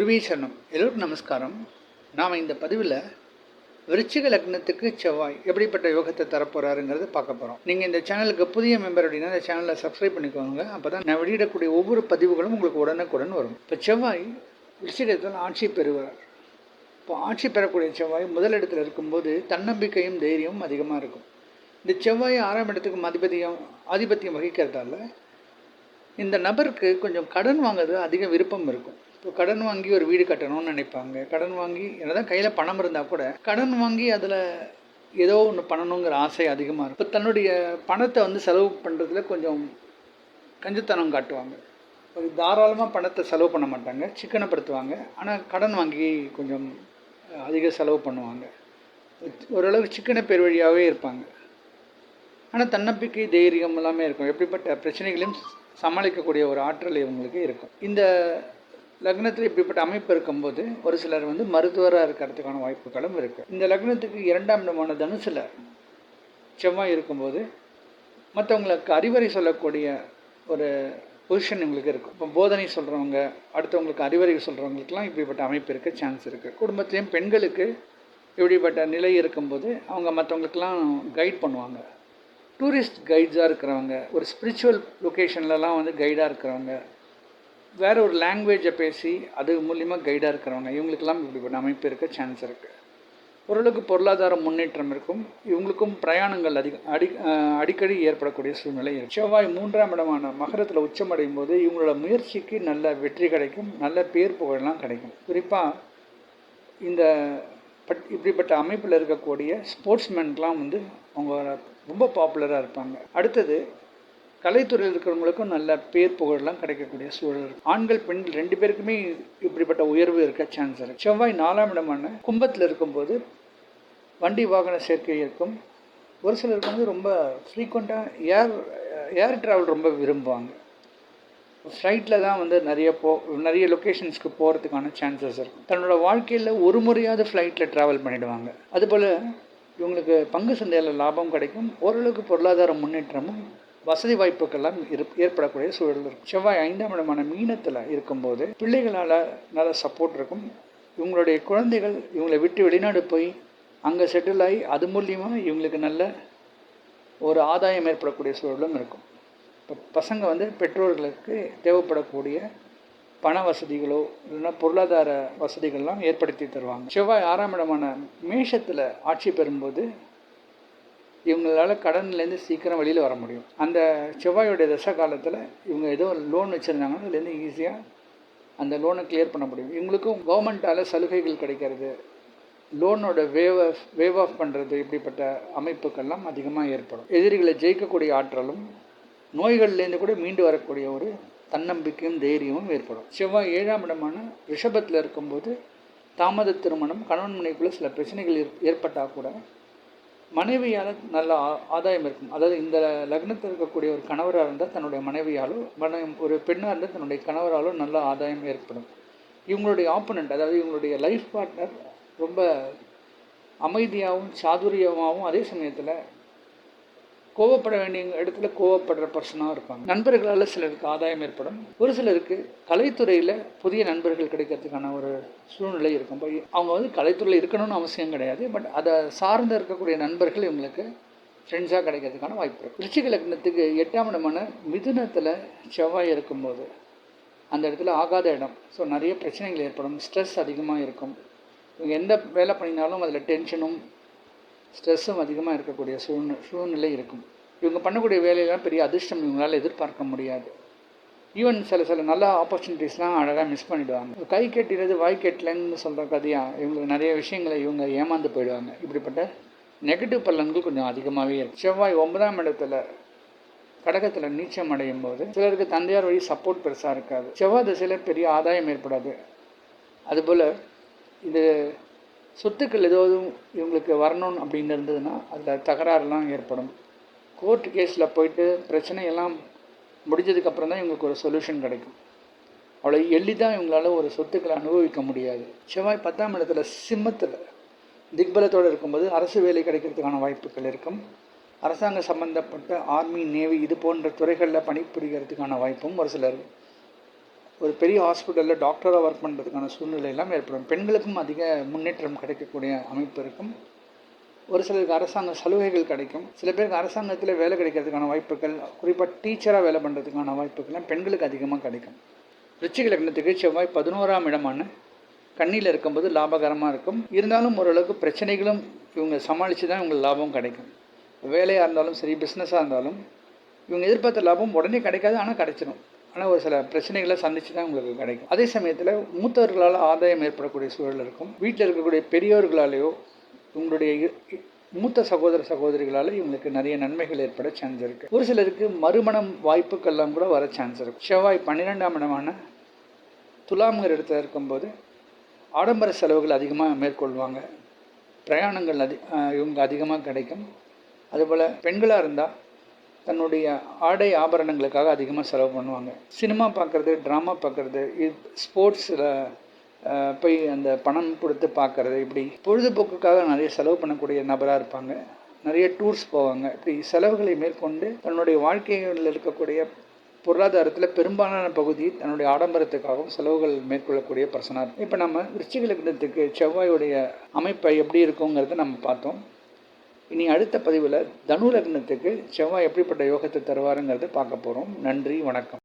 குருவே சரணம் எல்லோருக்கும் நமஸ்காரம். நாம் இந்த பதிவில் விருச்சிக லக்னத்துக்கு செவ்வாய் எப்படிப்பட்ட யோகத்தை தரப்போகிறாருங்கிறத பார்க்க போகிறோம் நீங்கள் இந்த சேனலுக்கு புதிய மெம்பர் அப்படின்னா இந்த சேனலை சப்ஸ்கிரைப் பண்ணிக்கோங்க. அப்போ தான் நான் வெளியிடக்கூடிய ஒவ்வொரு பதிவுகளும் உங்களுக்கு உடனுக்குடன் வரும். இப்போ செவ்வாய் விருச்சிகத்தில் ஆட்சி பெறுவார். இப்போ ஆட்சி பெறக்கூடிய செவ்வாய் முதலிடத்தில் இருக்கும்போது தன்னம்பிக்கையும் தைரியமும் அதிகமாக இருக்கும். இந்த செவ்வாய் ஆறாம் இடத்துக்கு அதிபதியம் ஆதிபத்தியம் வகிக்கிறதால இந்த நபருக்கு கொஞ்சம் கடன் வாங்குறது அதிக விருப்பம் இருக்கும். இப்போ கடன் வாங்கி ஒரு வீடு கட்டணும்னு நினைப்பாங்க. கடன் வாங்கி என்னதான் கையில் பணம் இருந்தால் கூட கடன் வாங்கி அதில் ஏதோ ஒன்று பண்ணணுங்கிற ஆசை அதிகமாக இருக்கும். இப்போ தன்னுடைய பணத்தை வந்து செலவு பண்ணுறதுல கொஞ்சம் கஞ்சத்தனம் காட்டுவாங்க. ஒரு தாராளமாக பணத்தை செலவு பண்ண மாட்டாங்க சிக்கனப்படுத்துவாங்க. ஆனால் கடன் வாங்கி கொஞ்சம் அதிக செலவு பண்ணுவாங்க. ஓரளவு சிக்கன பேர் வழியாகவே இருப்பாங்க. ஆனால் தன்னம்பிக்கை தைரியம் எல்லாமே இருக்கும். எப்படிப்பட்ட பிரச்சனைகளையும் சமாளிக்கக்கூடிய ஒரு ஆற்றல் இவங்களுக்கு இருக்கும். இந்த லக்னத்தில் இப்படிப்பட்ட அமைப்பு இருக்கும்போது ஒரு சிலர் வந்து மருத்துவராக இருக்கிறதுக்கான வாய்ப்புகளும் இருக்குது இந்த லக்னத்துக்கு இரண்டாம் இடமான தனுசில் செவ்வாய் இருக்கும்போது மற்றவங்களுக்கு அறிவுரை சொல்லக்கூடிய ஒரு பொசிஷன் எங்களுக்கு இருக்கும் இப்போ போதனை சொல்கிறவங்க அடுத்தவங்களுக்கு அறிவுரை சொல்கிறவங்களுக்குலாம் இப்படிப்பட்ட அமைப்பு இருக்க சான்ஸ் இருக்குது குடும்பத்துலேயும் பெண்களுக்கு இப்படிப்பட்ட நிலை இருக்கும்போது அவங்க மற்றவங்களுக்கெல்லாம் கைட் பண்ணுவாங்க. டூரிஸ்ட் கைட்ஸாக இருக்கிறவங்க ஒரு ஸ்பிரிச்சுவல் லொக்கேஷன்லலாம் வந்து கைடாக இருக்கிறவங்க வேற ஒரு லாங்குவேஜை பேசி அது மூலியமாக கைடாக இருக்கிறவங்க இவங்களுக்கெல்லாம் இப்படிப்பட்ட அமைப்பு இருக்க சான்ஸ் இருக்குது ஓரளவுக்கு பொருளாதார முன்னேற்றம் இருக்கும். இவங்களுக்கும் பிரயாணங்கள் அதிக அடி அடிக்கடி ஏற்படக்கூடிய சூழ்நிலை இருக்கும் செவ்வாய் மூன்றாம் இடமான மகரத்தில் உச்சமடையும் போது இவங்களோட முயற்சிக்கு நல்ல வெற்றி கிடைக்கும் நல்ல பேர் புகழெலாம் கிடைக்கும். குறிப்பாக இந்த பட் இப்படிப்பட்ட அமைப்பில் இருக்கக்கூடிய ஸ்போர்ட்ஸ்மேன்க்கெலாம் வந்து அவங்க ரொம்ப பாப்புலராக இருப்பாங்க. அடுத்தது கலைத்துறையில் இருக்கிறவங்களுக்கும் நல்ல பேர் புகழெல்லாம் கிடைக்கக்கூடிய சூழல் இருக்கு. ஆண்கள் பெண்கள் ரெண்டு பேருக்குமே இப்படிப்பட்ட உயர்வு இருக்க சான்ஸ் இருக்கு. செவ்வாய் நாலாம் இடமான கும்பத்தில் இருக்கும்போது வண்டி வாகன சேர்க்கை இருக்கும். ஒரு சிலருக்கு வந்து ரொம்ப ஃப்ரீக்வெண்ட்டாக ஏர் ஏர் ட்ராவல் ரொம்ப விரும்புவாங்க. ஃப்ளைட்டில் தான் வந்து நிறைய போ நிறைய லொக்கேஷன்ஸ்க்கு போகிறதுக்கான சான்சஸ் இருக்கும். தன்னோட வாழ்க்கையில் ஒரு முறையாவது ஃப்ளைட்டில் ட்ராவல் பண்ணிவிடுவாங்க அதுபோல் இவங்களுக்கு பங்கு சந்தையில் லாபம் கிடைக்கும். ஓரளவுக்கு பொருளாதார முன்னேற்றமும் வசதி வாய்ப்புக்கெல்லாம் இரு ஏற்படக்கூடிய சூழல் இருக்கும். செவ்வாய் ஐந்தாம் இடமான மீனத்தில் இருக்கும்போது பிள்ளைகளால் நல்ல சப்போர்ட் இருக்கும். இவங்களுடைய குழந்தைகள் இவங்களை விட்டு வெளிநாடு போய் அங்கே செட்டில் ஆகி அது மூலியமாக இவங்களுக்கு நல்ல ஒரு ஆதாயம் ஏற்படக்கூடிய சூழலும் இருக்கும். இப்போ பசங்க வந்து பெற்றோர்களுக்கு தேவைப்படக்கூடிய பண வசதிகளோ இல்லைன்னா பொருளாதார வசதிகள்லாம் ஏற்படுத்தி தருவாங்க. செவ்வாய் ஆறாம் இடமான மேஷத்தில் ஆட்சி பெறும்போது இவங்களால கடன்லேருந்து சீக்கிரம் வெளியில் வர முடியும். அந்த செவ்வாயோடைய தசை காலத்தில் இவங்க ஏதோ லோன் வச்சுருந்தாங்கன்னா அதுலேருந்து ஈஸியாக அந்த லோனை கிளியர் பண்ண முடியும். இவங்களுக்கும் கவர்மெண்ட்டால் சலுகைகள் கிடைக்கிறது லோனோட வேவ் ஆஃப் வேவ் ஆஃப் பண்ணுறது இப்படிப்பட்ட அமைப்புக்கெல்லாம் அதிகமாக ஏற்படும். எதிரிகளை ஜெயிக்கக்கூடிய ஆற்றலும் நோய்கள்லேருந்து கூட மீண்டு வரக்கூடிய ஒரு தன்னம்பிக்கையும் தைரியமும் ஏற்படும். செவ்வாய் ஏழாம் இடமான ரிஷபத்தில் இருக்கும்போது தாமத திருமணம் கணவன் மனைக்குள்ளே சில பிரச்சனைகள் ஏற்பட்டால் கூட மனைவியால் நல்ல ஆதாயம் இருக்கும். அதாவது இந்த லக்னத்தில் இருக்கக்கூடிய ஒரு கணவராக இருந்தால் தன்னுடைய மனைவியாலோ மன ஒரு பெண்ணாக இருந்தால் தன்னுடைய கணவராலோ நல்ல ஆதாயம் ஏற்படும். இவங்களுடைய ஆப்போனண்ட் அதாவது இவங்களுடைய லைஃப் பார்ட்னர் ரொம்ப அமைதியாகவும் சாதுரியமாகவும் அதே சமயத்தில் கோவப்பட வேண்டிய இடத்துல கோவப்படுற பர்சனாக இருப்பாங்க. நண்பர்களால் சிலருக்கு ஆதாயம் ஏற்படும். ஒரு சிலருக்கு கலைத்துறையில் புதிய நண்பர்கள் கிடைக்கிறதுக்கான ஒரு சூழ்நிலை இருக்கும். போய் அவங்க வந்து கலைத்துறையில் இருக்கணும்னு அவசியம் கிடையாது. பட் அதை சார்ந்து இருக்கக்கூடிய நண்பர்கள் இவங்களுக்கு ஃப்ரெண்ட்ஸாக கிடைக்கிறதுக்கான வாய்ப்பு இருக்கும் ரிச்சிக லக்னத்துக்கு எட்டாம் இடமான மிதுனத்தில் செவ்வாய் இருக்கும்போது அந்த இடத்துல ஆகாத இடம். ஸோ நிறைய பிரச்சனைகள் ஏற்படும். ஸ்ட்ரெஸ் அதிகமாக இருக்கும். எந்த வேலை பண்ணினாலும் அதில் டென்ஷனும் ஸ்ட்ரெஸ்ஸும் அதிகமாக இருக்கக்கூடிய சூழ்நிலை சூழ்நிலை இருக்கும். இவங்க பண்ணக்கூடிய வேலையெல்லாம் பெரிய அதிர்ஷ்டம் இவங்களால் எதிர்பார்க்க முடியாது. ஈவன் சில சில நல்ல ஆப்பர்ச்சுனிட்டிஸ்லாம் அழகாக மிஸ் பண்ணிவிடுவாங்க கை கட்டிடுறது வாய் கட்டலன்னு சொல்கிற கதையாக இவங்களுக்கு நிறைய விஷயங்களை இவங்க ஏமாந்து போயிடுவாங்க. இப்படிப்பட்ட நெகட்டிவ் பலன்கள் கொஞ்சம் அதிகமாகவே இருக்குது செவ்வாய் ஒன்பதாம் இடத்துல கடகத்தில் நீச்சம் அடையும் போது சிலருக்கு தந்தையார் வழி சப்போர்ட் பெருசாக இருக்காது. செவ்வாய் திசையில் பெரிய ஆதாயம் ஏற்படாது. அதுபோல் இது சொத்துக்கள் ஏதாவது இவங்களுக்கு வரணும் அப்படின்னு இருந்ததுன்னா அதில் தகராறுலாம் ஏற்படும். கோர்ட் கேஸில் போயிட்டு பிரச்சனையெல்லாம் முடிஞ்சதுக்கப்புறம் தான் இவங்களுக்கு ஒரு சொல்யூஷன் கிடைக்கும். அவ்வளோ எளிதாக இவங்களால ஒரு சொத்துக்களை அனுபவிக்க முடியாது. செவ்வாய் பத்தாம் இடத்துல சிம்மத்தில் திக்பலத்தோடு இருக்கும்போது அரசு வேலை கிடைக்கிறதுக்கான வாய்ப்புகள் இருக்கும். அரசாங்க சம்பந்தப்பட்ட ஆர்மி நேவி இது போன்ற துறைகளில் பணிபுரிகிறதுக்கான வாய்ப்பும் ஒரு சிலர் ஒரு பெரிய ஹாஸ்பிட்டலில் டாக்டராக ஒர்க் பண்ணுறதுக்கான சூழ்நிலை எல்லாம் ஏற்படும். பெண்களுக்கும் அதிக முன்னேற்றம் கிடைக்கக்கூடிய அமைப்பு இருக்கும். ஒரு சிலருக்கு அரசாங்க சலுகைகள் கிடைக்கும். சில பேருக்கு அரசாங்கத்தில் வேலை கிடைக்கிறதுக்கான வாய்ப்புகள் குறிப்பாக டீச்சராக வேலை பண்ணுறதுக்கான வாய்ப்புகள்லாம் பெண்களுக்கு அதிகமாக கிடைக்கும். ரிச்சிக லக்னத்துக்கு செவ்வாய் பதினோராம் இடமான கண்ணியில் இருக்கும்போது லாபகரமாக இருக்கும். இருந்தாலும் ஓரளவுக்கு பிரச்சனைகளும் இவங்க சமாளித்து தான் இவங்களுக்கு லாபம் கிடைக்கும். வேலையாக இருந்தாலும் சரி பிஸ்னஸாக இருந்தாலும் இவங்க எதிர்பார்த்த லாபம் உடனே கிடைக்காது ஆனால் கிடைச்சிடும் ஆனால் ஒரு சில பிரச்சனைகளை சந்தித்து தான் உங்களுக்கு கிடைக்கும். அதே சமயத்தில் மூத்தவர்களால் ஆதாயம் ஏற்படக்கூடிய சூழல் இருக்கும். வீட்டில் இருக்கக்கூடிய பெரியோர்களாலேயோ உங்களுடைய இ- மூத்த சகோதர சகோதரிகளால் இவங்களுக்கு நிறைய நன்மைகள் ஏற்பட சான்ஸ் இருக்குது ஒரு சிலருக்கு மறுமணம் வாய்ப்புக்கெல்லாம் கூட வர சான்ஸ் இருக்கும் செவ்வாய் பன்னிரெண்டாம் இடமான துலாம்ங்கிற இடத்துல இருக்கும்போது ஆடம்பர செலவுகள் அதிகமாக மேற்கொள்வாங்க. பிரயாணங்கள் அதி இவங்க அதிகமாக கிடைக்கும். அதுபோல் பெண்களாக இருந்தால் தன்னுடைய ஆடை ஆபரணங்களுக்காக அதிகமாக செலவு பண்ணுவாங்க. சினிமா பார்க்குறது ட்ராமா பார்க்குறது ஸ்போர்ட்ஸில் போய் அந்த பணம் கொடுத்து பார்க்குறது இப்படி பொழுதுபோக்குக்காக நிறைய செலவு பண்ணக்கூடிய நபராக இருப்பாங்க. நிறைய டூர்ஸ் போவாங்க. இப்படி செலவுகளை மேற்கொண்டு தன்னுடைய வாழ்க்கையில் இருக்கக்கூடிய பொருளாதாரத்தில் பெரும்பாலான பகுதி தன்னுடைய ஆடம்பரத்துக்காகவும் செலவுகள் மேற்கொள்ளக்கூடிய பர்சனாக இருக்கும். இப்போ நம்ம விருச்சிக லக்னத்துக்கு செவ்வாயுடைய அமைப்பை எப்படி இருக்குங்கிறத நம்ம பார்த்தோம். இனி அடுத்த பதிவில் தனு லக்னத்துக்கு செவ்வாய் எப்படிப்பட்ட யோகத்தை தருவாருங்கிறத பார்க்க போகிறோம் நன்றி வணக்கம்.